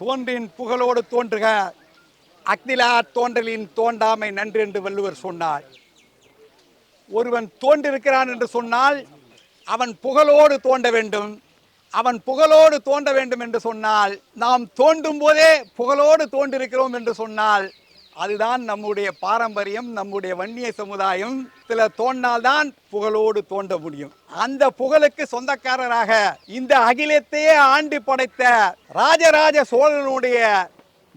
தோன்றின் புகழோடு தோன்றுக. அக்னிலா தோன்றலின் தோண்டாமை நன்று என்று வள்ளுவர் சொன்னார். ஒருவன் தோன்றிருக்கிறான் என்று சொன்னால் அவன் புகழோடு தோண்ட வேண்டும். அவன் புகழோடு தோன்ற வேண்டும் என்று சொன்னால் நாம் தோண்டும் போதே புகழோடு தோன்றிருக்கிறோம் என்று சொன்னால் அதுதான் நம்முடைய பாரம்பரியம் நம்முடைய வன்னிய சமுதாயம். சில தோண்டால்தான் புகழோடு தோண்ட முடியும். அந்த புகழுக்கு சொந்தக்காரராக இந்த அகிலத்தையே ஆண்டு படைத்த ராஜராஜ சோழனுடைய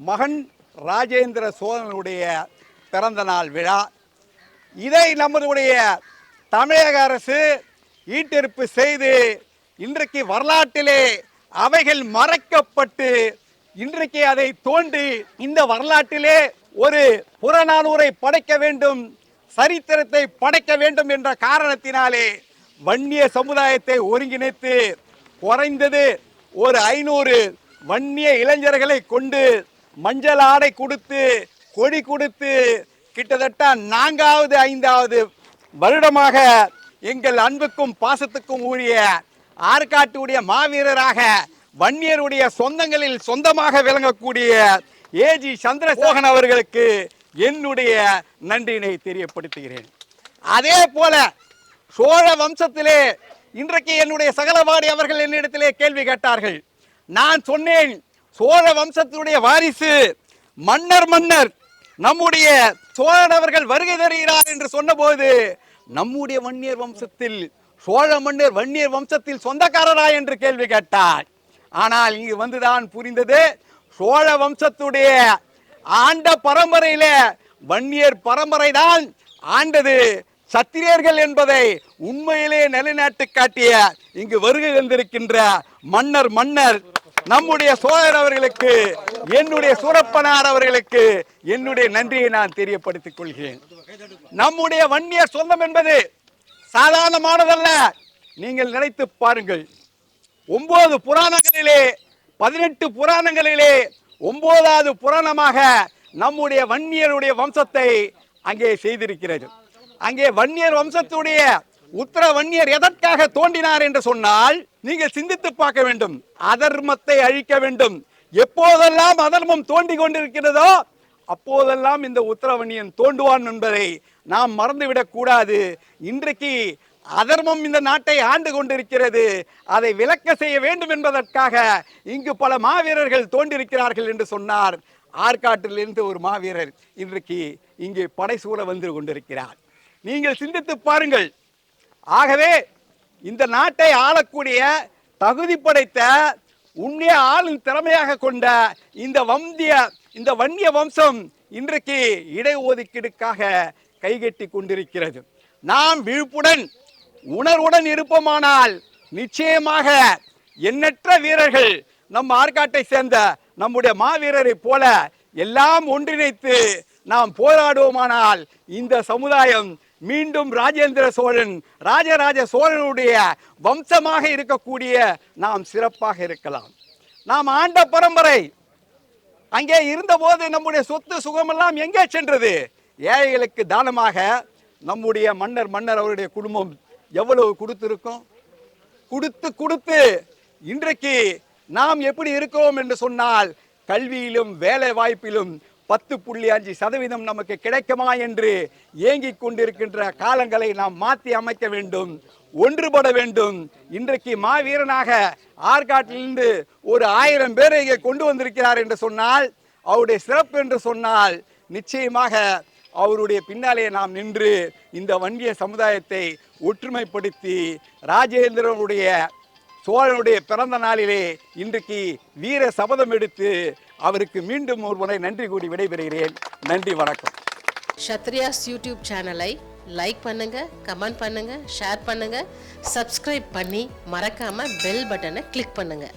மகன் ராஜேந்திர சோழனுடைய பிறந்த நாள் விழா. இதை நம்மளுடைய தமிழக அரசு ஈட்டிருப்பு செய்து இன்றைக்கு வரலாற்றிலே அவைகள் மறைக்கப்பட்டு இன்றைக்கு அதை தோன்றி இந்த வரலாற்றிலே ஒரு புறநானூரை படைக்க வேண்டும் சரித்திரத்தை படைக்க வேண்டும் என்ற காரணத்தினாலே வன்னிய சமுதாயத்தை ஒருங்கிணைத்து குறைந்தது ஒரு ஐநூறு வன்னிய இளைஞர்களை கொண்டு மஞ்சள் ஆடை கொடுத்து கொடி கொடுத்து கிட்டத்தட்ட நான்காவது ஐந்தாவது வருடமாக எங்கள் அன்புக்கும் பாசத்துக்கும் ஊழிய ஆற்காட்டுடைய மாவீரராக வன்னியருடைய சொந்தங்களில் சொந்தமாக விளங்கக்கூடிய ஏஜி சந்திரசோகன் அவர்களுக்கு என்னுடைய நன்றியினை தெரியப்படுத்துகிறேன். அதே போல சோழ வம்சத்திலே இன்றைக்கு என்னுடைய சகலவாடி அவர்கள் என்னிடத்திலே கேள்வி கேட்டார்கள். நான் சொன்னேன் சோழ வம்சத்தினுடைய வாரிசு மன்னர் மன்னர் நம்முடைய சோழன் அவர்கள் வருகை தருகிறார் என்று சொன்னபோது நம்முடைய வன்னியர் வம்சத்தில் சோழ மன்னர் வன்னியர் வம்சத்தில் சொந்தக்காரரா என்று கேள்வி கேட்டார். ஆனால் இங்கு வந்துதான் புரிந்தது. சோழ வம்சத்துடைய ஆண்ட பரம்பரையில வன்னியர் பரம்பரை தான் ஆண்டது. சத்திரியர்கள் என்பதை உண்மையிலே நிலைநாட்டு காட்டிய இங்கு வருகை வந்திருக்கின்ற மன்னர் மன்னர் நம்முடைய சோழர் அவர்களுக்கு என்னுடைய சூரப்பனார் அவர்களுக்கு என்னுடைய நன்றியை நான் தெரியப்படுத்திக் கொள்கிறேன். நம்முடைய வன்னியர் சொந்தம் என்பது சாதாரணமானதல்ல. நீங்கள் நினைத்து பாருங்கள் ஒன்பது புராணங்களிலே பதினெட்டு புராணங்களிலே ஒன்பதாவது புராணமாக நம்முடைய வன்னியருடைய வம்சத்தை அங்கே செய்திருக்கிறது. அங்கே வன்னியர் வம்சத்துடைய உத்தர வன்னியர் எதற்காக தோண்டினார் என்று சொன்னால் நீங்கள் சிந்தித்து பார்க்க வேண்டும். அதர்மத்தை அழிக்க வேண்டும். எப்போதெல்லாம் அதர்மம் தோண்டி கொண்டிருக்கிறதோ அப்போதெல்லாம் இந்த உத்தரவணியன் தோண்டுவான் என்பதை நாம் மறந்துவிடக் கூடாது. இன்றைக்கு அதர்மம் இந்த நாட்டை ஆண்டு கொண்டிருக்கிறது. அதை விளக்க செய்ய வேண்டும் என்பதற்காக இங்கு பல மாவீரர்கள் தோன்றிருக்கிறார்கள் என்று சொன்னார். ஆற்காட்டிலிருந்து ஒரு மாவீரர் இன்றைக்கு இங்கே படைசூழ வந்து கொண்டிருக்கிறார். நீங்கள் சிந்தித்து பாருங்கள். ஆகவே இந்த நாட்டை ஆளக்கூடிய தகுதி படைத்த உண்மைய ஆளும் திறமையாக கொண்ட இந்த வந்திய இந்த வன்னிய வம்சம் இன்றைக்கு இடஒதுக்கீடுக்காக கைகட்டி கொண்டிருக்கிறது. நாம் விழிப்புடன் உணர்வுடன் இருப்போமானால் நிச்சயமாக எண்ணற்ற வீரர்கள் நம் ஆற்காட்டை சேர்ந்த நம்முடைய மாவீரரை போல எல்லாம் ஒன்றிணைத்து நாம் போராடுவோமானால் இந்த சமுதாயம் மீண்டும் ராஜேந்திர சோழன் ராஜராஜ சோழனுடைய வம்சமாக இருக்கக்கூடிய நாம் சிறப்பாக இருக்கலாம். நாம் ஆண்ட பரம்பரை அங்கே இருந்தபோது நம்முடைய சொத்து சுகமெல்லாம் எங்கே சென்றது? ஏழைகளுக்கு தானமாக நம்முடைய மன்னர் மன்னர் அவருடைய குடும்பம் எவ்வளவு கொடுத்திருக்கும்? கொடுத்து கொடுத்து இன்றைக்கு நாம் எப்படி இருக்கிறோம் என்று சொன்னால் கல்வியிலும் வேலை வாய்ப்பிலும் பத்து புள்ளி அஞ்சு சதவீதம் நமக்கு கிடைக்குமா என்று ஏங்கிக் கொண்டிருக்கின்ற காலங்களை நாம் மாற்றி அமைக்க வேண்டும் ஒன்றுபட வேண்டும். இன்றைக்கு மாவீரனாக ஆற்காட்டிலிருந்து ஒரு ஆயிரம் பேரை இங்கே கொண்டு வந்திருக்கிறார் என்று சொன்னால் அவருடைய சிறப்பு என்று சொன்னால் நிச்சயமாக அவருடைய பின்னாலே நாம் நின்று இந்த வன்னிய சமுதாயத்தை ஒற்றுமைப்படுத்தி ராஜேந்திரனுடைய சோழனுடைய பிறந்த நாளிலே இன்றைக்கு வீர சபதம் எடுத்து அவருக்கு மீண்டும் ஒரு முறை நன்றி கூடி விடைபெறுகிறேன். நன்றி வணக்கம். ஷத்ரியாஸ் யூடியூப் சேனலை லைக் பண்ணுங்க கமெண்ட் பண்ணுங்க ஷேர் பண்ணுங்க சப்ஸ்கிரைப் பண்ணி மறக்காம பெல் பட்டனை கிளிக் பண்ணுங்க.